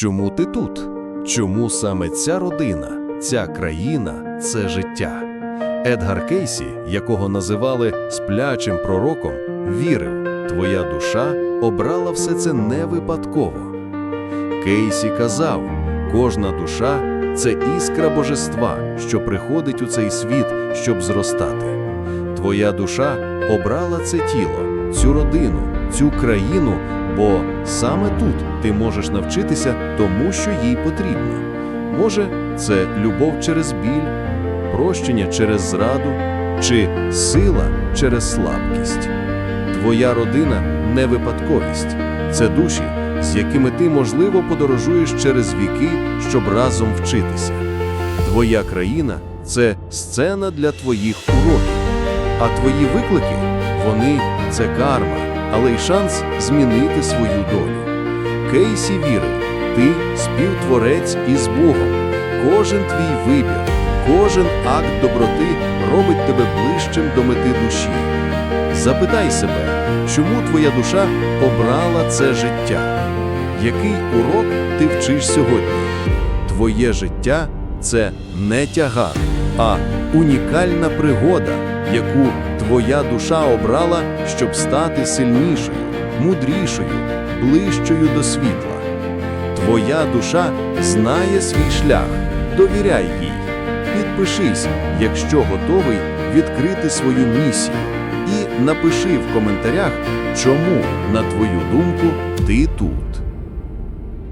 Чому ти тут? Чому саме ця родина, ця країна це життя? Едгар Кейсі, якого називали сплячим пророком, вірив, твоя душа обрала все це не випадково. Кейсі казав, кожна душа це іскра божества, що приходить у цей світ, щоб зростати. Твоя душа обрала це тіло, цю родину, цю країну, бо саме тут ти можеш навчитися тому, що їй потрібно. Може, це любов через біль, прощення через зраду чи сила через слабкість. Твоя родина не випадковість, це душі, з якими ти, можливо, подорожуєш через віки, щоб разом вчитися. Твоя країна це сцена для твоїх уроків, а твої виклики вони це карма, але й шанс змінити свою долю. Кейсі вірив, ти співтворець із Богом. Кожен твій вибір, кожен акт доброти робить тебе ближчим до мети душі. Запитай себе, чому твоя душа обрала це життя? Який урок ти вчиш сьогодні? Твоє життя це не тягар, а унікальна пригода, яку твоя душа обрала, щоб стати сильнішою, мудрішою, ближчою до світла. Твоя душа знає свій шлях, довіряй їй. Підпишись, якщо готовий відкрити свою місію, і напиши в коментарях, чому, на твою думку, ти тут.